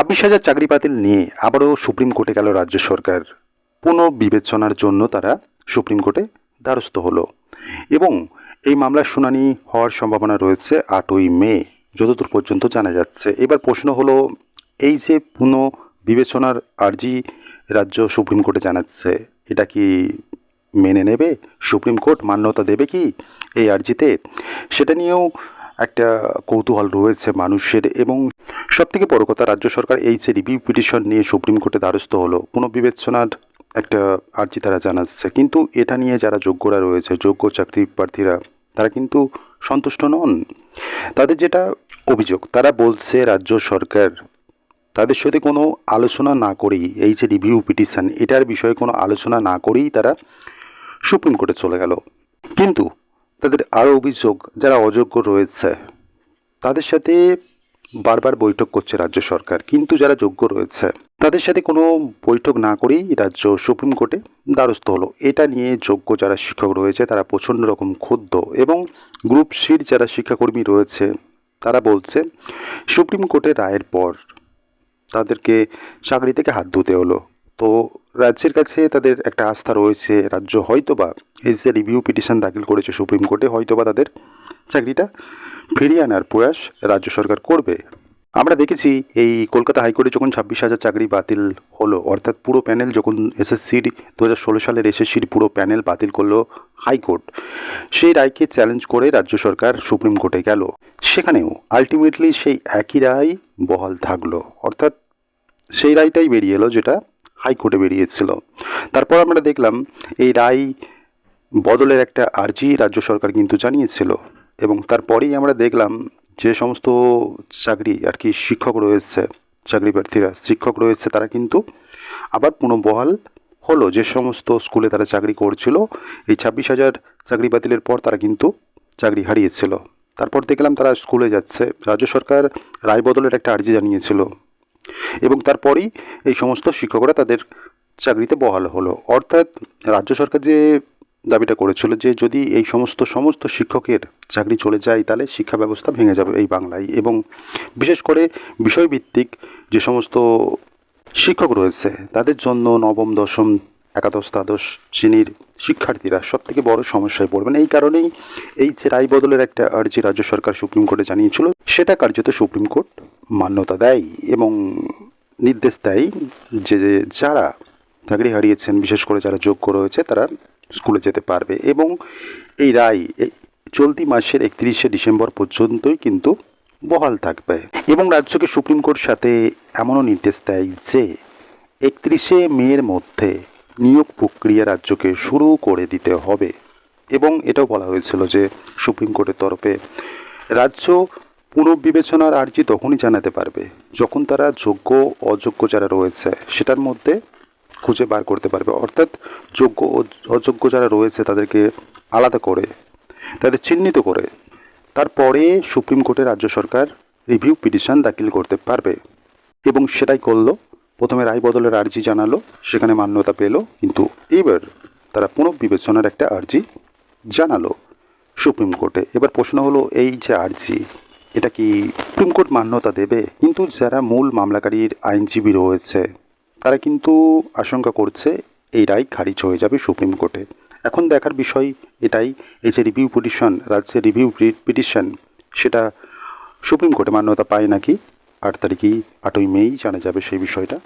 ছাব্বিশ হাজার চাকরি বাতিল নিয়ে আবারও সুপ্রিম কোর্টে গেল রাজ্য সরকার। পুনর্বিবেচনার জন্য তারা সুপ্রিম কোর্টে দ্বারস্থ হলো। এবং এই মামলার শুনানি হওয়ার সম্ভাবনা রয়েছে আটই মে, যতদূর পর্যন্ত জানা যাচ্ছে। এবার প্রশ্ন হলো, এই যে পুনঃ বিবেচনার আর্জি রাজ্য সুপ্রিম কোর্টে জানাচ্ছে, এটা কি মেনে নেবে? সুপ্রিম কোর্ট মান্যতা দেবে কি এই আর্জিতে? সেটা নিয়েও একটা কৌতূহল রয়েছে মানুষের এবং সবথেকে বড় কথা, রাজ্য সরকার এই যে রিভিউ পিটিশন নিয়ে সুপ্রিম কোর্টে দ্বারস্থ হলো। পুনর্বিবেচনার একটা আর্জি তারা জানাচ্ছে। কিন্তু এটা নিয়ে যারা যোগ্যরা রয়েছে, যোগ্য চাকরি প্রার্থীরা, তারা কিন্তু সন্তুষ্ট নন। তাদের যেটা অভিযোগ, তারা বলছে রাজ্য সরকার তাদের সাথে কোনো আলোচনা না করেই এই যে রিভিউ পিটিশন, এটার বিষয়ে কোনো আলোচনা না করেই তারা সুপ্রিম কোর্টে চলে গেল। কিন্তু তাদের আরও অভিযোগ যারা অযোগ্য রয়েছে, তাদের সাথে বারবার বৈঠক করছে রাজ্য সরকার। কিন্তু যারা যোগ্য রয়েছে, তাদের সাথে কোনো বৈঠক না করেই রাজ্য সুপ্রিম কোর্টে দ্বারস্থ হলো। এটা নিয়ে যোগ্য যারা শিক্ষক রয়েছে, তারা প্রচণ্ড রকম ক্ষুব্ধ এবং গ্রুপ সির যারা শিক্ষাকর্মী রয়েছে, তারা বলছে, সুপ্রিম কোর্টের রায়ের পর তাদেরকে চাকরি থেকে হাত ধুতে হলো। তো রাজ্যের কাছে তাদের একটা আস্থা রয়েছে, রাজ্য হয়তোবা এই যে রিভিউ পিটিশন দাখিল করেছে সুপ্রিম কোর্টে হয়তোবা তাদের চাকরিটা ফিরিয়ে আনার প্রয়াস রাজ্য সরকার করবে। আমরা দেখেছি এই কলকাতা হাইকোর্টে যখন ছাব্বিশ হাজার চাকরি বাতিল হলো, অর্থাৎ পুরো প্যানেল যখন এসএসসির দু হাজার ষোলো সালের এসএসসির পুরো প্যানেল বাতিল করল হাইকোর্ট, সেই রায়কে চ্যালেঞ্জ করে রাজ্য সরকার সুপ্রিম কোর্টে গেল। সেখানেও আলটিমেটলি সেই একই রায় বহাল থাকল, অর্থাৎ সেই রায়টাই বেরিয়ে এলো যেটা হাইকোর্টে বেরিয়েছিল। তারপর আমরা দেখলাম এই রায় বদলের একটা আর্জি রাজ্য সরকার কিন্তু জানিয়েছিল। এবং তারপরেই আমরা দেখলাম যে সমস্ত চাকরি আর কি শিক্ষক রয়েছে, চাকরি প্রার্থীরা, শিক্ষক রয়েছে, তারা কিন্তু আবার পুনঃবহাল হলো। যে সমস্ত স্কুলে তারা চাকরি করছিল, এই ছাব্বিশ হাজার চাকরি বাতিলের পর তারা কিন্তু চাকরি হারিয়েছিল। তারপর দেখলাম তারা স্কুলে যাচ্ছে। রাজ্য সরকার রায় বদলের একটা আর্জি জানিয়েছিল। এবং তারপরেই এই সমস্ত শিক্ষকরা তাদের চাকরিতে বহাল হলো। অর্থাৎ রাজ্য সরকার যে দাবিটা করেছিল যে যদি এই সমস্ত সমস্ত শিক্ষকের চাকরি চলে যায়, তাহলে শিক্ষা ব্যবস্থা ভেঙে যাবে এই বাংলায়। এবং বিশেষ করে বিষয়ভিত্তিক যে সমস্ত শিক্ষক রয়েছে, তাদের জন্য নবম, দশম একাদশ, দ্বাদশ শ্রেণির শিক্ষার্থীরা সব থেকে বড় সমস্যায় পড়বেন। এই কারণেই এই যে রায় বদলের একটা আর্জি রাজ্য সরকার সুপ্রিম কোর্টে জানিয়েছিল, সেটা কার্যত সুপ্রিম কোর্ট মান্যতা দেয় এবং নির্দেশ দেয় যে যারা চাকরি হারিয়েছেন, বিশেষ করে যারা যোগ্য রয়েছে, তারা স্কুলে যেতে পারবে এবং এই রায় চলতি মাসের একত্রিশে ডিসেম্বর পর্যন্তই কিন্তু বহাল থাকবে এবং রাজ্যকে সুপ্রিম কোর্ট সাথে এমনও নির্দেশ দেয় যে একত্রিশে মের মধ্যে নিয়োগ প্রক্রিয়া রাজ্যকে শুরু করে দিতে হবে। এবং এটাও বলা হয়েছিল যে সুপ্রিম কোর্টের তরফে রাজ্য পুনর্বিবেচনার আর্জি তখনই জানাতে পারবে যখন তারা যোগ্য অযোগ্য যারা রয়েছে সেটার মধ্যে খুঁজে বার করতে পারবে। অর্থাৎ যোগ্য অযোগ্য যারা রয়েছে তাদেরকে আলাদা করে, তাদের চিহ্নিত করে তারপরে সুপ্রিম কোর্টে রাজ্য সরকার রিভিউ পিটিশন দাখিল করতে পারবে। এবং সেটাই করল প্রথমে রায় বদলের আর্জি জানালো, সেখানে মান্যতা পেল, কিন্তু এবার তারা পুনর্বিবেচনার একটা আর্জি জানালো সুপ্রিম কোর্টে। এবার প্রশ্ন হলো, এই যে আর্জি, এটা কি সুপ্রিম কোর্ট মান্যতা দেবে? কিন্তু যারা মূল মামলাকারীর আইনজীবী রয়েছে, তারা কিন্তু আশঙ্কা করছে এই রায় খারিজ হয়ে যাবে সুপ্রিম কোর্টে। এখন দেখার বিষয় এটাই, এই যে রিভিউ পিটিশন রাজ্যের রিভিউ পিটিশন, সেটা সুপ্রিম কোর্টে মান্যতা পায় নাকি? আট তারিখেই আটই মেই জানা যাবে সেই বিষয়টা।